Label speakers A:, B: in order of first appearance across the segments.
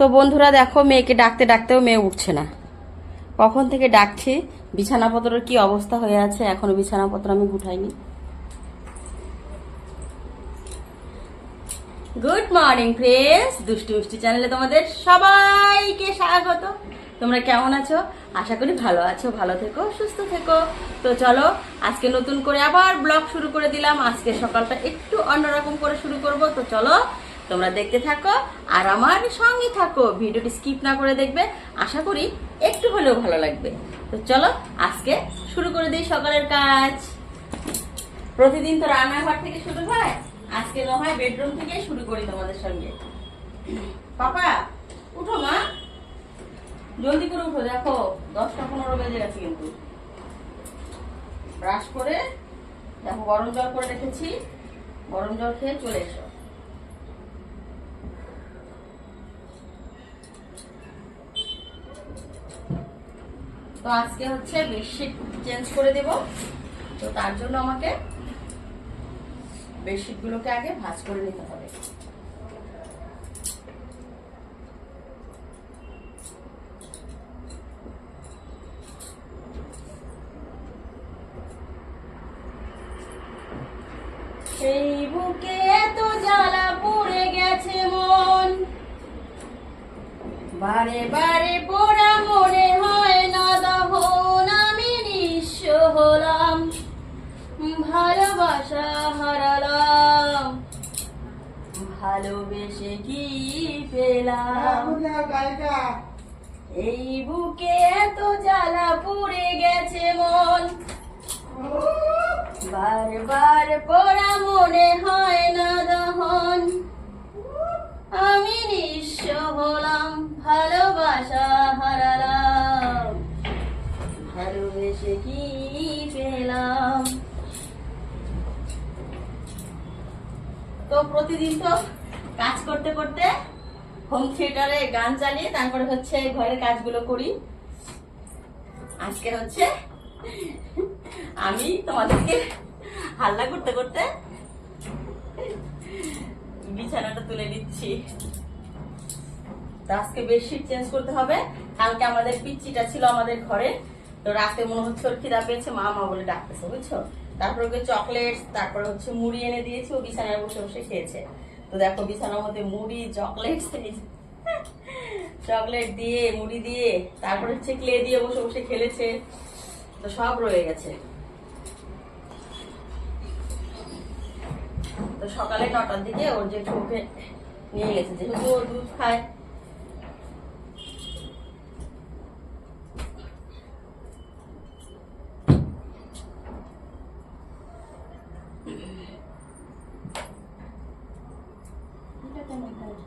A: তো বন্ধুরা দেখো, মেয়েকে ডাকতে ডাকতেও মেয়ে উঠছে না। কখন থেকে ডাকছি? বিছানাপত্রের কি অবস্থা হয়ে আছে? এখনও বিছানাপত্র আমি গুঠাইনি। গুড মর্নিং ফ্রেন্ডস দুষ্টু মিষ্টি চ্যানেলে তোমাদের সবাইকে স্বাগত। তোমরা কেমন আছো? আশা করি ভালো আছো, ভালো থেকো, সুস্থ থেকো। তো চলো, আজকে নতুন করে আবার ব্লগ শুরু করে দিলাম। আজকে সকালটা একটু অন্যরকম করে শুরু করব। তো চলো তোমরা দেখতে থাকো আর আমার সঙ্গে থাকো। ভিডিওটি স্কিপ না করে দেখবে। আশা করি একটু হলেও ভালো লাগবে। তো চলো, আজকে শুরু করে দিই সকালের কাজ। প্রতিদিন তো রান্নাঘর থেকে শুরু হয়। আজকে না হয় বেডরুম থেকে শুরু করি তোমাদের সঙ্গে। পাপা, উঠো মা। জলদি করে উঠো, দেখো, দশটা পনেরো বেজে গেছে কিন্তু। ব্রাশ করে, দেখো, গরম জল করে রেখেছি। গরম জল খেয়ে চলে এসো। তো আজকে হচ্ছে বেডশিট চেঞ্জ করে দেব। তো তার জন্য আমাকে বেডশিটগুলোকে আগে ভাজ করে নিতে হবে। পেলাম এই বুকে এত জ্বালা পুড়ে গেছে মন। বারবার পড়া মনে হয় না দহন। আমি নিঃস্ব হলাম ভালোবাসা হারালাম। ভালোবেসে কি পেলাম? তো প্রতিদিন তো কাজ করতে করতে হোম থিয়েটারে গান চালিয়ে তারপরে হচ্ছে ঘরের কাজগুলো করি। আজকে হচ্ছে আমি তোমাদেরকে হাল্লা করতে করতে বিছানাটা তুলে নিচ্ছি। তো আজকে বেডশিট চেঞ্জ করতে হবে। কালকে আমাদের পিচ্চিটা ছিল আমাদের ঘরে। তো রাতে মনে হচ্ছে ওর খিদা পেয়েছে, মা মা বলে ডাকতেছে, বুঝছ? তারপর ওকে চকলেট তারপর হচ্ছে মুড়ি এনে দিয়েছি, ও বিছানায় বসে বসে খেয়েছে। তো দেখো বিছানার মধ্যে মুড়ি, চকলেট চকলেট দিয়ে, মুড়ি দিয়ে, তারপরে হচ্ছে ক্লে দিয়ে বসে বসে খেলেছে। তো সব রয়ে গেছে। তো সকালে নটার দিকে ওর যে ঠোকে নিয়ে গেছে, যেহেতু ও দুধ খায়।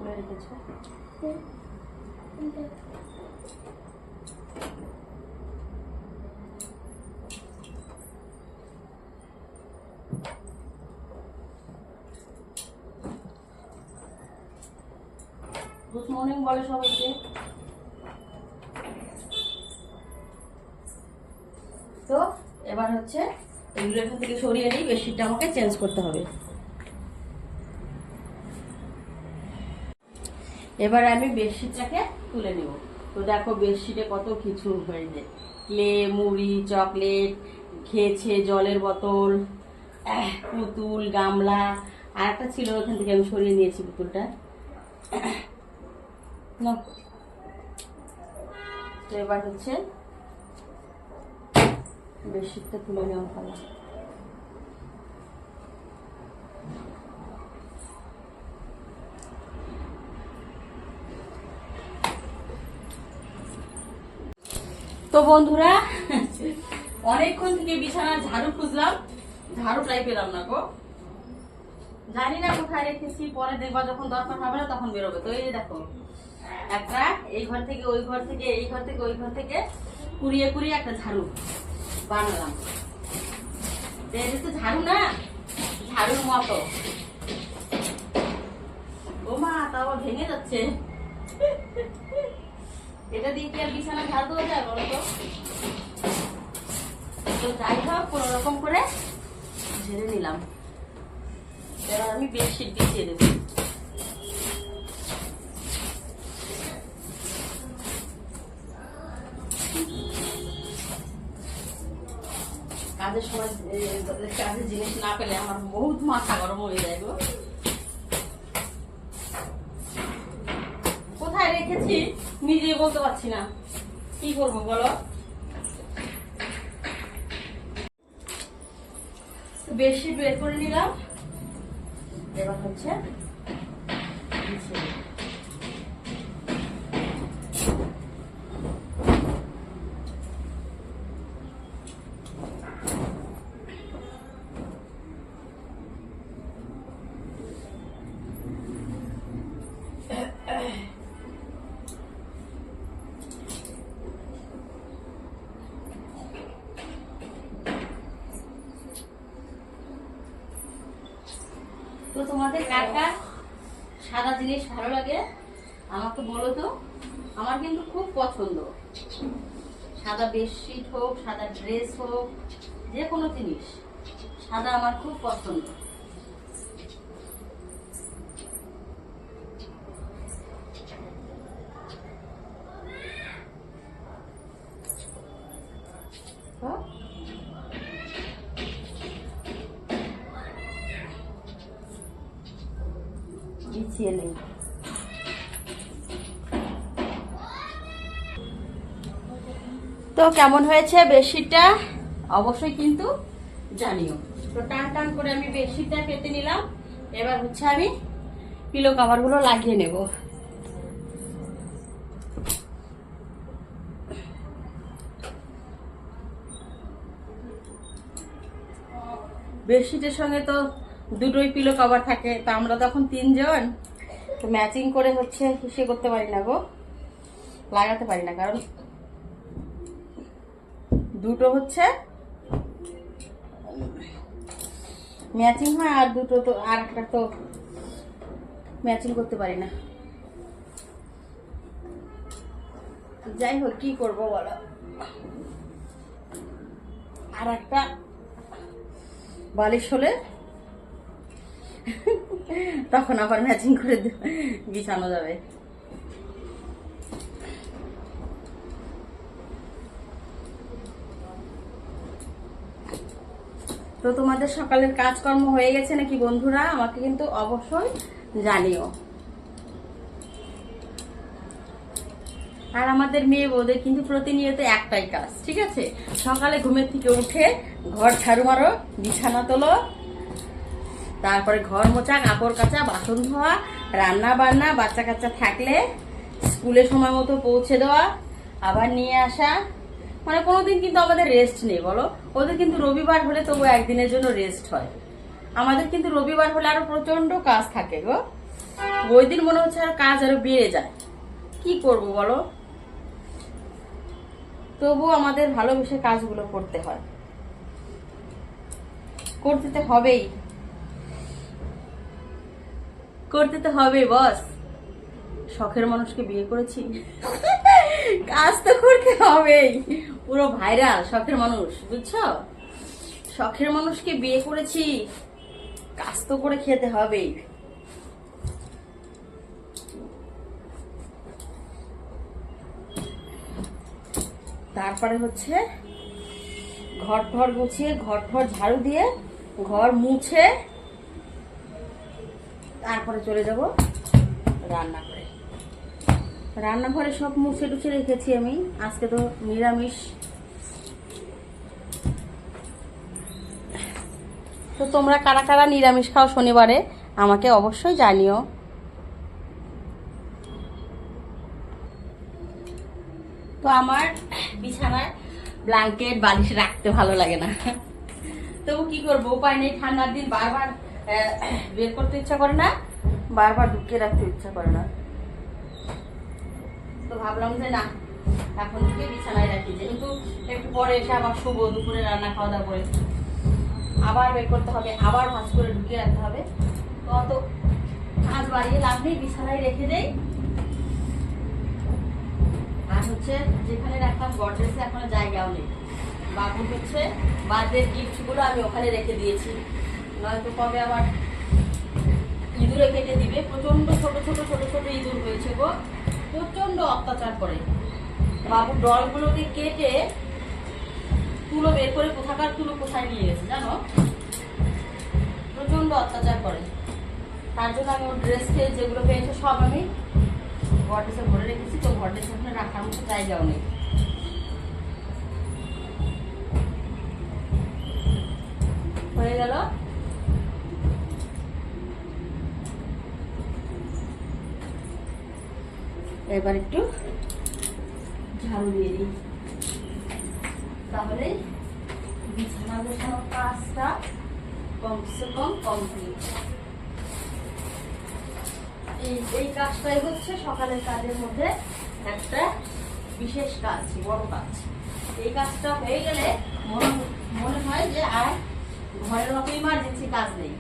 A: খুলে রেখেছো? গুড মর্নিং বলে সবাইকে। তো এবার হচ্ছে এগুলো এখান থেকে সরিয়ে নিই বেডশিটটা আমাকে চেঞ্জ করতে হবে। এবার আমি বেডশিটটাকে তুলে নেব। তো দেখো বেডশিটে কত কিছু হয়েছে। ক্লে, মুড়ি, চকলেট, খেয়েছে জলের বোতল পুতুল, গামলা, আর একটা ছিল ওখান থেকে আমি সরিয়ে নিয়েছি পুতুলটা। এবার হচ্ছে বেডশিটটা তুলে নেওয়া ভালো। তো বন্ধুরা, অনেকক্ষণ থেকে বিছানা ঝাড়ু খুঁজলাম ঝাড়ুটাই পেলাম না গো। জানি না কোথায় রেখেছি, পরে দেখবা যখন দরকার হবে না তখন বেরোবে। তো এই দেখো একটা এই ঘর থেকে ওই ঘর থেকে, এই ঘর থেকে ওই ঘর থেকে কুড়িয়ে কুড়িয়ে একটা ঝাড়ু বানালাম। তো ঝাড়ু না, ঝাড়ুর মতো। ও মা তাও ভেঙে যাচ্ছে। এটা দিয়ে কি আর বিছানা ঝাড় দেওয়া যায় বলো তো? যাই হোক, কোনো রকম করে ঝেড়ে নিলাম। এবার আমি বেডশিট বিছিয়ে দেবো। কাজের সময় কাজের জিনিস না পেলে আমার বহুত মাথা গরম হয়ে যায় গো। কোথায় রেখেছি? নিজে বলতে পারছি না। কি করব বলো? বেশি বের করে নিলাম। এবার হচ্ছে কার সাদা জিনিস ভালো লাগে, আমাকে বলো তো। আমার কিন্তু খুব পছন্দ। সাদা বেডশিট হোক, সাদা ড্রেস হোক, যে কোনো জিনিস। সাদা আমার খুব পছন্দ। নেই তো কেমন হয়েছে বেডশিটটা? অবশ্যই কিন্তু জানিও। তো টান টান করে আমি বেডশিটটা পেতে নিলাম। এবার হচ্ছে আমি পিলো কাভারগুলো লাগিয়ে নেব। বেডশিটের সঙ্গে তো দুটোই পিলো কভার থাকে। তো আমরা তখন তিনজন তো ম্যাচিং করে হচ্ছে সে করতে পারি না গো। লাগাতে পারি না, কারণ দুটো হচ্ছে ম্যাচিং হয় আর দুটো তো, আর একটা তো ম্যাচিং করতে পারি না। যাই হোক, কি করব বলো? আর একটা বালিশ হলে তখন আবার ম্যাচিং করে বিছানো যাবে। তো তোমাদের সকালের কাজকর্ম হয়ে গেছে নাকি বন্ধুরা? আমাকে কিন্তু অবশ্যই জানিও। আর আমাদের মেয়ে বউদের কিন্তু প্রতিনিয়ত একটাই কাজ, ঠিক আছে? সকালে ঘুমের থেকে উঠে ঘর ঝাড়ু মারো, বিছানা তোলো তারপরে ঘর মোছা, কাপড় কাচা, বাসন ধোয়া, রান্না বান্না, বাচ্চা কাচ্চা থাকলে স্কুলে সময় মতো পৌঁছে দেওয়া, আবার নিয়ে আসা। মানে কোনোদিন কিন্তু আমাদের রেস্ট নেই, বলো? ওদের কিন্তু রবিবার হলে তবু একদিনের জন্য রেস্ট হয়। আমাদের কিন্তু রবিবার হলে আরও প্রচণ্ড কাজ থাকে গো। ওই দিন মনে হচ্ছে আরও কাজ আরও বেড়ে যায়। কি করব, বলো? তবু আমাদের ভালোবেসে কাজগুলো করতে হয়। করতে হবেই। করতে তো হবে, বস। শখের মানুষকে বিয়ে করেছি। কাজ তো করতে হবেই। পুরো ভাইরাল, শখের মানুষ, বুঝছ? শখের মানুষকে বিয়ে করেছি, কাজ তো করে খেতে হবেই। তারপরে হচ্ছে ঘর ঠর গুছিয়ে ঘর ঠর ঝাড়ু দিয়ে, ঘর মুছে তারপরে চলে যাব রান্না করে রান্নাঘরে সব মুছে টুছে রেখেছি আমি। আজকে তো নিরামিষ। তো তোমরা কারা কারা নিরামিষ খাও শনিবারে, আমাকে অবশ্যই জানিও। তো আমার বিছানায় ব্ল্যাঙ্কেট, বালিশ রাখতে ভালো লাগে না। তবু কি করব, উপায় নেই, ঠান্ডার দিন বারবার বের করতে ইচ্ছা করে না? বারবার ঢুকিয়ে রাখতে ইচ্ছা করে না। তো ভাবলাম যে না, এখন থেকে বিছানায় রাখি। যেহেতু একটু পরে এসে আবার শুভ দুপুরে রান্না খাওয়া দাওয়া করে। আবার বের করতে হবে, আবার ভাঁজ করে ঢুকিয়ে রাখতে হবে। তো অত কাজ বাড়িয়ে লাভ নেই, বিছানায় রেখে দেই। আর হচ্ছে যেখানে রাখতাম গডরেজে এখনও জায়গাও নেই। বাবু হচ্ছে বার্থডের গিফটগুলো আমি ওখানে রেখে দিয়েছি। নয়তো কবে আবার ইঁদুরে কেটে দিবে? প্রচণ্ড ছোট ছোট ছোট ছোট ইঁদুর হয়েছে গো। প্রচণ্ড অত্যাচার করে। বাবু, ডলগুলোকে কেটে তুলো বের করে কোথাকার তুলো কোথায় নিয়ে গেছে জানো? প্রচণ্ড অত্যাচার করে। তার জন্য আমি ওর ড্রেস খেয়ে যেগুলো পেয়েছে সব আমি ঘরডেসে ভরে রেখেছি, তো ঘরডেসে ওখানে রাখার মতো জায়গাও নেই। হয়ে গেল? এবার একটু ঝাড়ু দিয়ে দিই। তাহলে বিছানা গোছানোর কাজটা কমসে কম কমপ্লিট এই কাজটাই হচ্ছে সকালের কাজের মধ্যে একটা বিশেষ কাজ, বড় কাজ। এই কাজটা হয়ে গেলে মনে মনে হয় যে আর ঘরের মতো ইমার্জেন্সি কাজ নেই।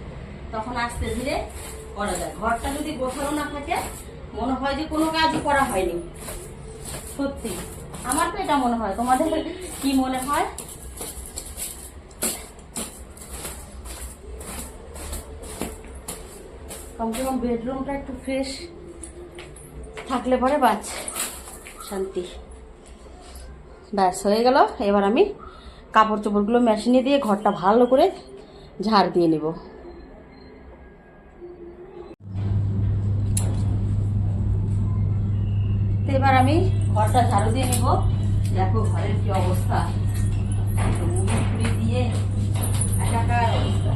A: তখন আস্তে ধীরে করা যায়। ঘরটা যদি গোছানো না থাকে মনে হয় যে কোনো কাজই করা হয়নি। সত্যি। আমার তো এটা মনে হয়। তোমাদের কি মনে হয়? কমসে কম বেডরুমটা একটু ফ্রেশ থাকলে পরে বাঁচ শান্তি। ব্যাস, হয়ে গেল। এবার আমি কাপড় চোপড়গুলো মেশিনে দিয়ে ঘরটা ভালো করে ঝাড় দিয়ে নেব। তো এবার আমি ঘরটা ঝাড়ু দিয়ে নেব। দেখো ঘরের কি অবস্থা। দিয়ে। একাকার অবস্থা।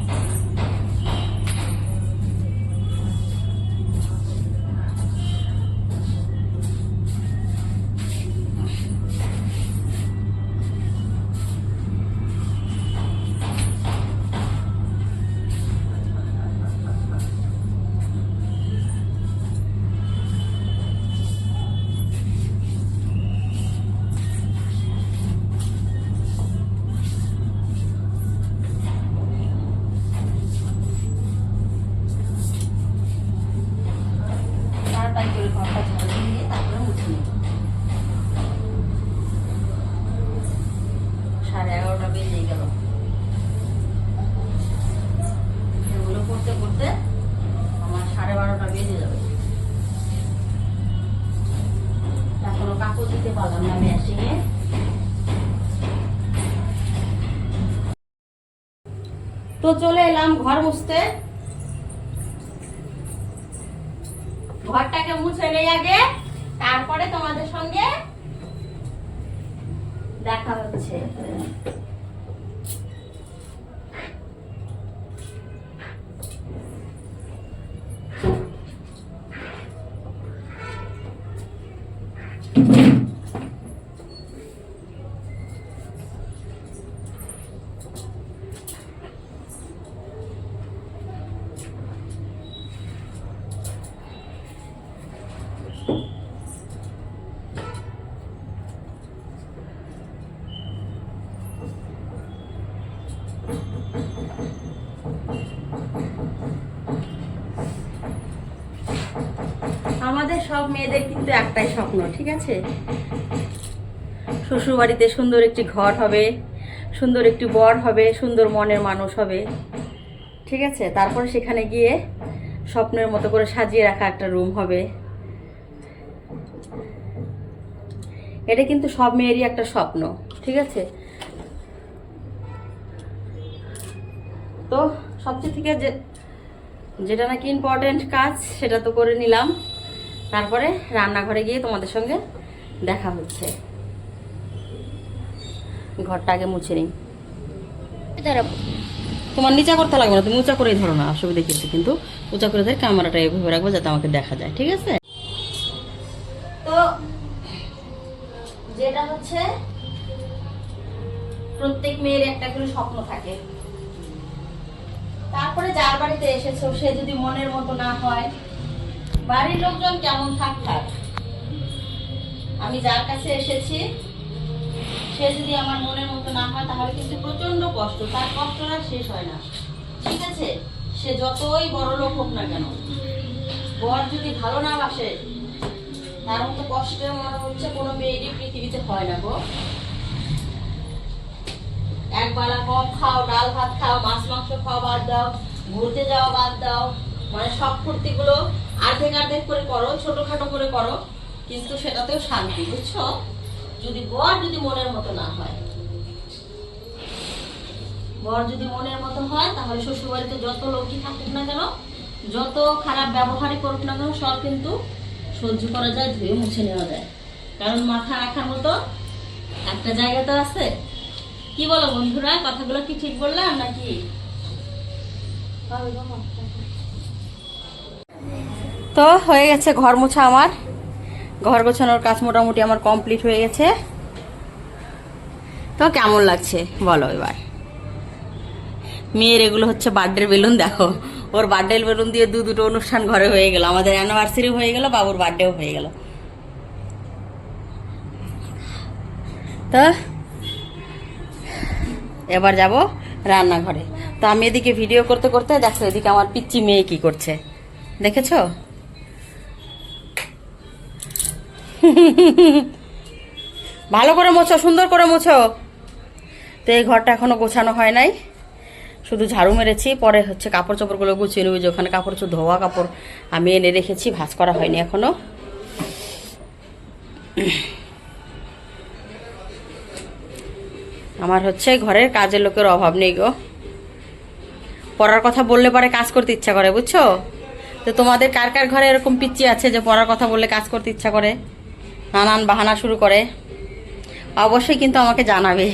A: তো চলে এলাম ঘর মুছতে। ঘরটাকে মুছে নেই আগে, তারপরে তোমাদের সঙ্গে দেখা হচ্ছে। আমাদের সব মেয়েদের কিন্তু একটাই স্বপ্ন, ঠিক আছে? শ্বশুর বাড়িতে সুন্দর একটি ঘর হবে, সুন্দর একটি বর হবে, সুন্দর মনের মানুষ হবে, ঠিক আছে? তারপরে সেখানে গিয়ে স্বপ্নের মতো করে সাজিয়ে রাখা একটা রুম হবে। এটা কিন্তু সব মেয়েরই একটা স্বপ্ন, ঠিক আছে? তো সবচেয়ে থেকে যে, যেটা নাকি ইম্পর্টেন্ট কাজ, সেটা তো করে নিলাম। তারপরে রান্নাঘরে গিয়ে তোমাদের সঙ্গে দেখা হচ্ছে। ঘরটা আগে মুছে নিই। তোমার নিচা করতে লাগবে না তুমি উঁচা করেই ধরো না অসুবিধা কিন্তু কিন্তু। উঁচা করে ধরে ক্যামেরাটা এভাবে রাখব যাতে আমাকে দেখা যায় ঠিক আছে? তো যেটা হচ্ছে প্রত্যেক মেয়ের একটা করে স্বপ্ন থাকে। তারপরে যার বাড়িতে এসেছ সে যদি মনের মতো না হয় বাড়ির লোকজন কেমন থাক থাক আমি যার কাছে এসেছি, সে যদি আমার মনের মতো না হয়, তাহলে কিন্তু প্রচণ্ড কষ্ট। তার কষ্টটা শেষ হয় না। ঠিক আছে? সে যতই বড় লোক হোক না কেন, বর যদি ভালো না বাসে, তার মতো কষ্টের মনে হচ্ছে কোনো মেয়েরই পৃথিবীতে হয় না গো। এক বেলা কম খাও, ডাল ভাত খাও, মাছ মাংস খাওয়া বাদ দাও, ঘুরতে যাওয়া বাদ দাও। মানে সব ফুর্তিগুলো আর্ধেক আর্ধেক করে করো, ছোটখাটো করে করো, কিন্তু সেটাতেও শান্তি, বুঝছ? যদি বর যদি মনের মতো না হয়। বর যদি মনের মতো হয়, তাহলে শ্বশুরবাড়িতে যত লোকই থাকুক না কেন, যত খারাপ ব্যবহারই করুক না কেন, সব কিন্তু সহ্য করা যায়, ধুয়ে মুছে নেওয়া যায়। কারণ মাথা রাখার মতো একটা জায়গা তো আছে। কি বলো বন্ধুরা, কথাগুলো কি ঠিক বললাম নাকি? তো হয়ে গেছে ঘর মোছা আমার। ঘর গোছানোর কাজ মোটামুটি আমার কমপ্লিট হয়ে গেছে। তো কেমন লাগছে? বলো এবার। মেয়ের এগুলো হচ্ছে বার্থডের বেলুন দেখো। ওর বার্থডে বেলুন দিয়ে দু দুটো অনুষ্ঠান ঘরে হয়ে গেল। আমাদের অ্যানিভার্সারি হয়ে গেল, বাবুর বার্থডেও হয়ে গেল। তো এবার যাব রান্নাঘরে। তো আমি এদিকে ভিডিও করতে করতে দেখো, এদিকে আমার পিচ্চি মেয়ে কি করছে। দেখেছ? ভালো করে মোছো, সুন্দর করে মোছো। তো এই ঘরটা এখনও গোছানো হয় নাই। শুধু ঝাড়ু মেরেছি, পরে হচ্ছে কাপড় চোপড়গুলো গুছিয়ে নেব। যে ওখানে কাপড় চোপড় ধোয়া কাপড় আমি এনে রেখেছি, ভাঁজ করা হয়নি এখনও। আমার হচ্ছে ঘরের কাজের লোকের অভাব নেই গো। পড়ার কথা বললে পরে কাজ করতে ইচ্ছা করে, বুঝছ? তো তোমাদের কার কার ঘরে এরকম পিচ্ছি আছে যে পড়ার কথা বললে কাজ করতে ইচ্ছা করে? নানান বাহানা শুরু করে। অবশ্যই কিন্তু আমাকে জানাবে।